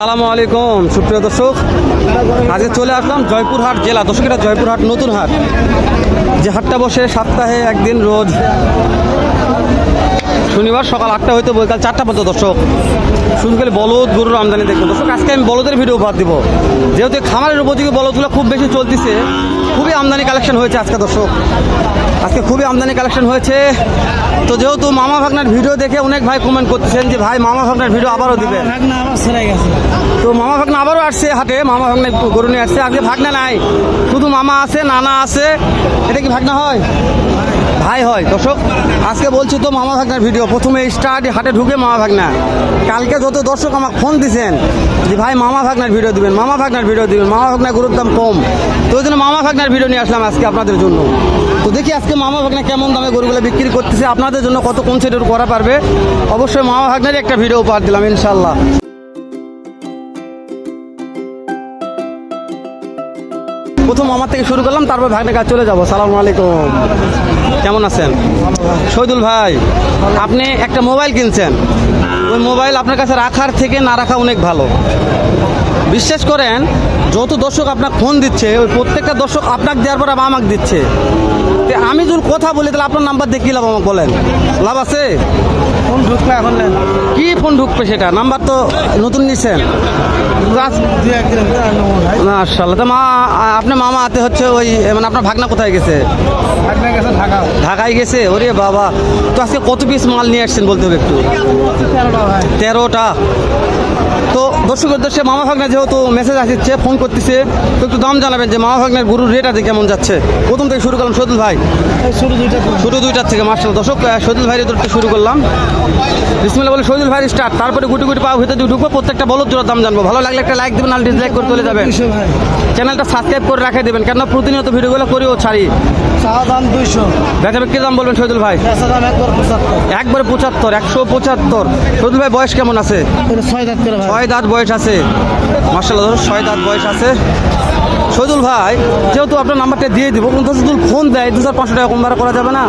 আসসালামু আলাইকুম, সুপ্রিয় দর্শক। আজকে চলে আসলাম জয়পুরহাট জেলা দর্শক এটা জয়পুরহাট নতুন হাট। যে হাটটা বসে সপ্তাহে একদিন রোজ। শনিবার সকাল আটটা হইতে বৈকাল চারটা পর্যন্ত, দর্শক। খালি বলদ, গরুর আমদানি দেখব দর্শক, আজকে আমি বলদের ভিডিও উপহার দিব। যেহেতু খামারের উপযোগী বলদগুলো খুব বেশি চলতেছে, খুবই আমদানি কালেকশন হয়েছে আজকে, দর্শক। আজকে খুবই আমদানি কালেকশন হয়েছে। তো যেহেতু মামা ভাগনার ভিডিও দেখে অনেক ভাই কমেন্ট করতেছেন যে ভাই মামা ভাগনার ভিডিও আবারও গেছে। তো মামা ভাগনা আবারও আসছে হাটে। মামা ভাগনা একটু গরু নিয়ে আসছে। আজকে ভাগনা নাই। শুধু মামা আছে নানা আছে। এটা কি ভাগনা হয়? ভাই হয়। দর্শক আজকে বলছি তো মামা ভাগনার ভিডিও প্রথমে স্টার্ট হাটে ঢুকে মামা ভাগনা। কালকে যত দর্শক আমাকে ফোন দিছেন যে ভাই মামা ভাগনার ভিডিও দিবেন মামা ভাগনার ভিডিও দিবেন মামা ভাগনার গরুর দাম কম। তো ওই জন্য মামা ভাগনার ভিডিও নিয়ে আসলাম আজকে আপনাদের জন্য। তো দেখি আজকে মামা ভাগনা কেমন দামে গরুগুলো বিক্রি করতেছে, আপনাদের জন্য কত কোন সেটের করা পারবে? অবশ্যই মামা ভাগনারই একটা ভিডিও উপহার দিলাম ইনশাল্লাহ প্রথম আমার থেকে শুরু করলাম, তারপর ভাগনের কাজ চলে যাব। সালাম আলাইকুম। কেমন আছেন? শহীদুল ভাই, আপনি একটা মোবাইল কিনছেন। ওই মোবাইল আপনার কাছে রাখার থেকে না রাখা অনেক ভালো। বিশ্বাস করেন যত দর্শক আপনার ফোন দিচ্ছে ওই প্রত্যেকটা দর্শক আপনাকে দেওয়ার পর আবার আমাকে দিচ্ছে। আমি যদি কথা বলি তাহলে আপনার নাম্বার দিয়ে কী লাভ আমাকে বলেন? লাভ আছে? কোন ঢুকলে এখন কি ফোন ঢুকবে সেটা? নাম্বার তো নতুন নিচ্ছেন মাশাল্লাহ তো মা আপনি মামা হাতে হচ্ছে ওই মানে আপনার ভাগনা কোথায় গেছে? ঢাকায় গেছে? ওরে বাবা। তো আজকে কত পিস মাল নিয়ে আসছেন বলতে হবে একটু? তেরোটা তেরোটা। তো দর্শক উদ্দেশ্যে মামা ভাগনা যেহেতু মেসেজ আসছে ফোন করতেছে তো একটু দাম জানাবেন যে মামা ভাগনার গরুর রেট আছে কেমন যাচ্ছে? প্রথম থেকে শুরু করলাম সদুল ভাই। শুরু দুইটা শুরু দুইটার থেকে মার্শাল দর্শক আহ, সদুল ভাইয়ের দূরত্ব শুরু করলাম। বিসমিল্লা বলে সদুল ভাই স্টার্ট তারপরে গুটি গুটি পাওয়া ভিতরে ঢুকবো প্রত্যেকটা বলদ জোড়ার দাম জানব। ভালো লাগলে একটা লাইক দেবেন আর ডিসলাইক করে চলে যাবেন। চ্যানেলটা সাবস্ক্রাইব করে রাখে দেবেন কেন প্রতিনিয়ত ভিডিওগুলো করি ও ছাড়ি দাম দুইশো। বেচা দাম বলবেন শহীদুল ভাই? একবার পঁচাত্তর। একশো পঁচাত্তর। শহীদুল ভাই বয়স কেমন আছে? ছয় দাঁত বয়স আছে। মার্শাল ছয় দাঁত বয়স আছে। শহীদুল ভাই যেহেতু আপনার নাম্বারটা দিয়ে দিব কিন্তু শহীদুল ফোন দেয় দু হাজার পাঁচশো টাকা কম ভাড়া করা যাবে না?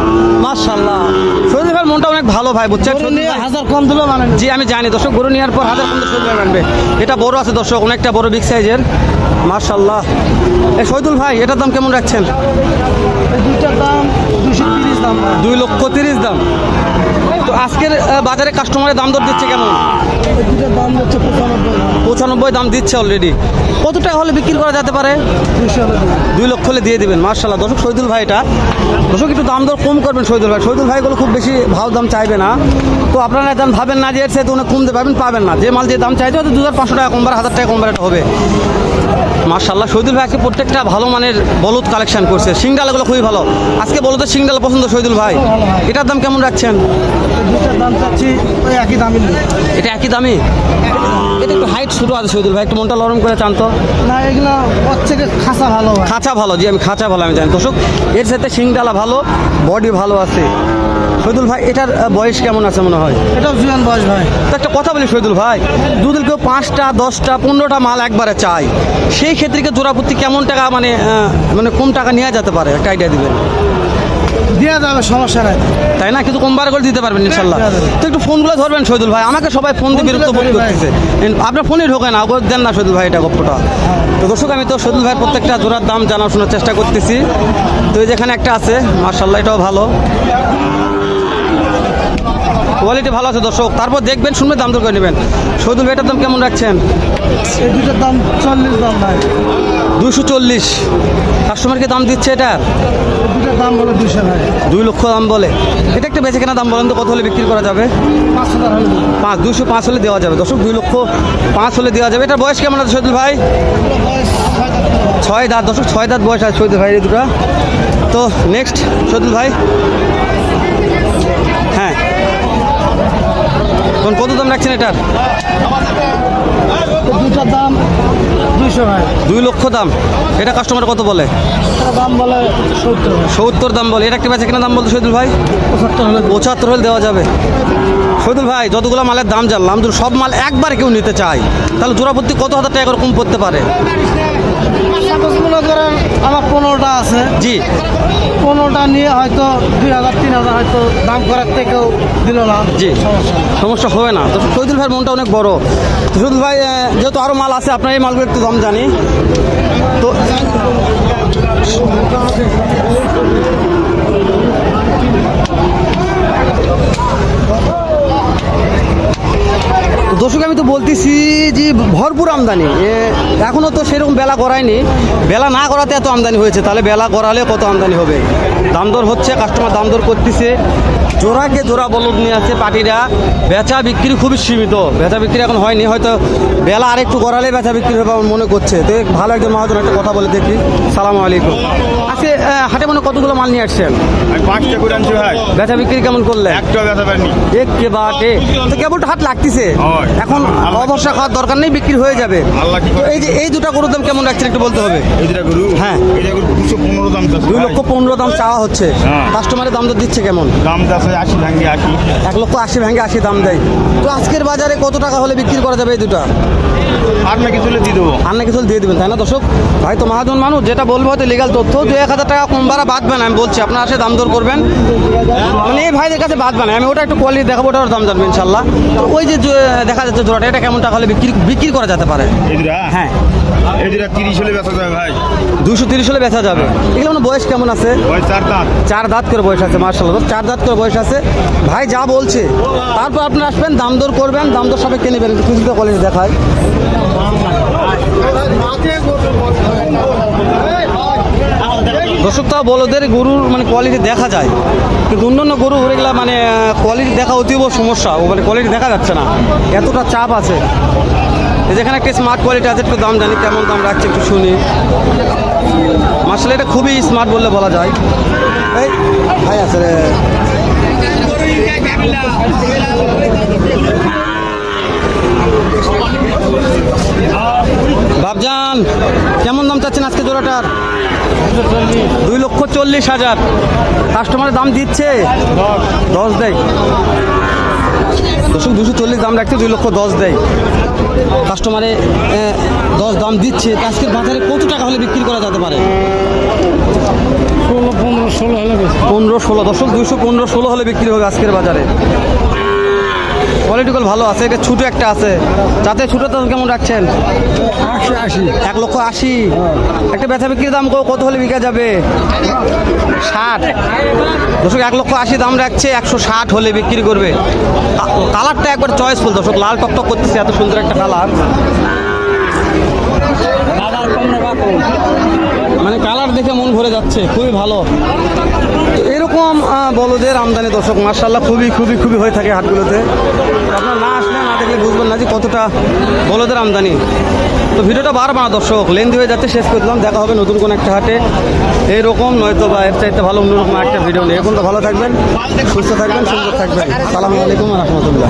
মার্শাল্লাহ শহীদুল ভাই মনটা অনেক ভালো ভাই বুঝছেন? হাজার কম দিলেও মানে জি আমি জানি দর্শক গরু নেওয়ার পর হাজার পর্যন্ত শহীদুল ভাই মানবে। এটা বড় আছে দর্শক অনেকটা বড় বিগ সাইজের মার্শাল্লাহ এই শহীদুল ভাই এটার দাম কেমন রাখছেন? দুইটার দাম দুশো তিরিশ দাম দুই লক্ষ তিরিশ দাম। তো আজকের বাজারে কাস্টমারের দাম দর দিচ্ছে কেমন? দাম হচ্ছে পঁচানব্বই। দাম দিচ্ছে অলরেডি কত টাকা হলে বিক্রি করা যেতে পারে। দুই লক্ষ হলে দিয়ে দেবেন মার্শাল্লাহ দর্শক শহীদুল ভাই এটা। দর্শক একটু দাম দর কম করবেন শহীদুল ভাই। শহীদুল ভাইগুলো খুব বেশি ভালো দাম চাইবে না। তো আপনারা দাম ভাবেন না যে এর সাথে অনেক কমতে পারবেন পাবেন না। যে মাল যে দাম চাইছে হয়তো দু হাজার পাঁচশো টাকা কমবার হাজার টাকা কমবার এটা হবে। মার্শাল্লাহ শহীদুল ভাই আজকে প্রত্যেকটা ভালো মানের বলদ কালেকশন করছে। সিংডালাগুলো খুবই ভালো। আজকে বলদের সিংডাল পছন্দ শহীদুল ভাই। এটার দাম কেমন রাখছেন? দাম একই নেই এটা একই দামি এটা একটু হাইট ছোটো আছে শহীদুল ভাই একটু মনটা নরম করে চান তো। না এগুলো থেকে খাসা ভালো খাঁচা ভালো জি আমি খাঁচা ভালো আমি জানি। দর্শক এর সাথে শিংডালা ভালো বডি ভালো আছে। শহীদুল ভাই এটার বয়স কেমন আছে মনে হয়? এটাও জুয়ান বয়স ভাই। তো একটা কথা বলি শহীদুল ভাই দুদিন কেউ পাঁচটা দশটা পনেরোটা মাল একবারে চাই সেই ক্ষেত্রে কি জোড়াপত্তি কেমন টাকা মানে মানে কম টাকা নেওয়া যেতে পারে? একটা আইডিয়া দিবেন। দেওয়া যাবে সমস্যা নাই। তাই না? কিন্তু কম বার করে দিতে পারবেন ইনশাল্লাহ। তো একটু ফোনগুলো ধরবেন শহীদুল ভাই আমাকে সবাই ফোন দিয়ে ফোন বিরক্ত ভাই। করতেছে আপনার ফোনে ঢোকে না দেন না শহীদুল ভাই এটা গপ্পটা। তো দর্শক আমি তো শহীদুল ভাইয়ের প্রত্যেকটা জোড়ার দাম জানাশোনার চেষ্টা করতেছি। তো এই যেখানে একটা আছে মার্শাল্লাহ এটাও ভালো। কোয়ালিটি ভালো আছে দর্শক। তারপর দেখবেন শুনবে দাম দর করে নেবেন। শহীদুল ভাই এটার দাম কেমন রাখছেন? এই দুটোর দাম চল্লিশ দাম ভাই। দুশো চল্লিশ। কাস্টমারকে দাম দিচ্ছে এটা? দুটোর দাম হলো দুশো ভাই। দুই লক্ষ দাম বলে। এটা একটা বেঁচে কেনা দাম বলেন তো কত হলে বিক্রি করা যাবে? পাঁচ হাজার হলে। পাঁচ দুশো পাঁচ হলে দেওয়া যাবে। দর্শক দুই লক্ষ পাঁচ হলে দেওয়া যাবে। এটা বয়স কেমন আছে শহীদুল ভাই? ছয় দাঁত। করে। ছয় দাঁত দর্শক ছয় দাঁত বয়স আছে শহীদুল ভাই এই দুটো। তো নেক্সট শহীদুল ভাই। তখন কত দাম রাখছেন এটার? দাম দুইশো দুই লক্ষ দাম। এটা কাস্টমার কত বলে? দাম বলে সত্তর। সত্তর দাম বলে। এটা একটা বেচা কেনা দাম বলতে শহীদুল ভাই? পঁচাত্তর হলে পঁচাত্তর হলে দেওয়া যাবে। শহীদুল ভাই যতগুলো মালের দাম জানলাম যদি সব মাল একবার কেউ নিতে চায়। তাহলে জোড়াপত্তি কত হাজার টাকা করে কম পড়তে পারে? মনে করেন আমার পনেরোটা আছে। জি। পনেরোটা নিয়ে হয়তো দুই হাজার তিন হাজার হয়তো দাম করার থেকেও দিল না। জি। সমস্যা হবে না। তো শহীদুল ভাইয়ের মনটা অনেক বড়। শহীদুল ভাই যেহেতু আরও মাল আছে আপনার এই মালগুলো একটু দাম জানি। তো দর্শক আমি তো বলতেছি যে ভরপুর আমদানি। এখনও তো সেরকম বেলা করায়নি। বেলা না করাতে এত আমদানি হয়েছে। তাহলে বেলা করালে কত আমদানি হবে? দাম দর হচ্ছে কাস্টমার দাম দর করতেছে। জোড়াকে জোড়া বলদ নিয়ে আসছে পার্টিরা। বেচা বিক্রি খুবই সীমিত। বেচা বিক্রি এখন হয়নি হয়তো বেলা আর একটু করালে বেচা বিক্রি হবে আমার মনে করছে। তো ভালো একজন মহাজন একটা কথা বলে দেখি। সালাম আলাইকুম। আজকে হাটে মনে কতগুলো মাল নিয়ে আসছেন? আমি পাঁচটা করে আনছি ভাই। বেচা বিক্রি কেমন করলেন? একটা ব্যথা পাইনি। একে বাটে তো কেবল হাট লাগতেছে? এখন অবস্থা খাওয়ার দরকার নেই বিক্রি হয়ে যাবে। তো এই যে এই দুটো গরুর দাম কেমন রাখছেন একটু বলতে হবে? গরু? হ্যাঁ। দুই লক্ষ পনেরো দাম চাওয়া হচ্ছে। হ্যাঁ। কাস্টমারের দাম দর দিচ্ছে কেমন? দাম আশি ভাঙ্গি আশি। এক লক্ষ আশি ভেঙে আশি দাম দেয়। তো আজকের বাজারে কত টাকা হলে বিক্রি করা যাবে এই দুটো? আর নাকি চলে দিয়ে দেবো। আর নাকি চল দিয়ে দেবেন তাই না দর্শক? ভাই তো মহাজন মানুষ যেটা বলব হয়তো লিগাল তথ্য দু এক হাজার টাকা কম বাড়া বাঁধবেন আমি বলছি আপনার আসে দাম দর করবেন। মানে এই ভাইদের কাছে বাঁধবেন আমি ওটা একটু কোয়ালিটি দেখাবো ওটার দাম জানবেন ইনশাল্লাহ ওই যে দেখা যাচ্ছে জোড়াটা এটা কেমন টাকা হলে বিক্রি বিক্রি করা যেতে পারে? হ্যাঁ। এদিরা তিরিশ হলে ব্যথা যাবে ভাই। দুশো তিরিশ হলে বেচা যাবে। এগুলো মানে বয়স কেমন আছে? চার দাঁত। চার দাঁত করে বয়স আছে মার্শাল চার দাঁত করে বয়স আছে। ভাই যা বলছে। তারপর আপনি আসবেন, দাম দর করবেন, দাম দর সাপেক্ষে নেবেন খুশিতে কলেজ দেখায়। দর্শক তা বলদের গরুর মানে কোয়ালিটি দেখা যায়। কিন্তু অন্যান্য গরু এগুলা মানে কোয়ালিটি দেখা অতীব সমস্যা। মানে কোয়ালিটি দেখা যাচ্ছে না। এতটা চাপ আছে। যেখানে একটা স্মার্ট কোয়ালিটি আছে, একটু দাম জানি, কেমন দাম রাখছে একটু শুনি। মার্শাল এটা খুবই স্মার্ট বললে বলা যায়। এই, ভাই আছে রে বাবজান কেমন দাম চাচ্ছেন আজকে জোড়াটার? দুই লক্ষ চল্লিশ হাজার। কাস্টমারের দাম দিচ্ছে? দশ দেয়। দশক দুশো চল্লিশ দাম রাখছে, দুই লক্ষ দশ দেয়। কাস্টমারে দশ দাম দিচ্ছে। আজকের বাজারে কত টাকা হলে বিক্রি করা যেতে পারে? পনেরো ষোলো দশক দুইশো পনেরো ষোলো হলে বিক্রি হবে আজকের বাজারে। কোয়ালিটিগুলো ভালো আছে এটা ছোটো একটা আছে। যাতে ছোটো দাম কেমন রাখছেন? আশি আশি। এক লক্ষ আশি। একটা বেচা বিক্রির দাম কত হলে বিকা যাবে? ষাট। দর্শক এক লক্ষ আশি দাম রাখছে একশো ষাট হলে বিক্রি করবে। কালারটা একবার চয়েসফুল দর্শক লাল টকটক করতেছে এত সুন্দর একটা কালার। মানে কালার দেখে মন ভরে যাচ্ছে, খুবই ভালো। এরকম বলদের আমদানি দর্শক মার্শাল্লাহ খুবই খুবই খুবই হয়ে থাকে হাটগুলোতে। আপনার না আসলে না দেখলে বুঝবেন না যে কতটা বলদের আমদানি। তো ভিডিওটা বারবার দর্শক লেন্দি হয়ে যাচ্ছে, শেষ করে দিলাম, দেখা হবে নতুন কোনো একটা হাটে। এইরকম নয়তো বা এর চাইতে ভালো, অন্যরকম একটা ভিডিও নেই এখন তো ভালো থাকবেন, সুস্থ থাকবেন, সুন্দর থাকবেন। সালামু আলাইকুম রহমতুল্লাহ।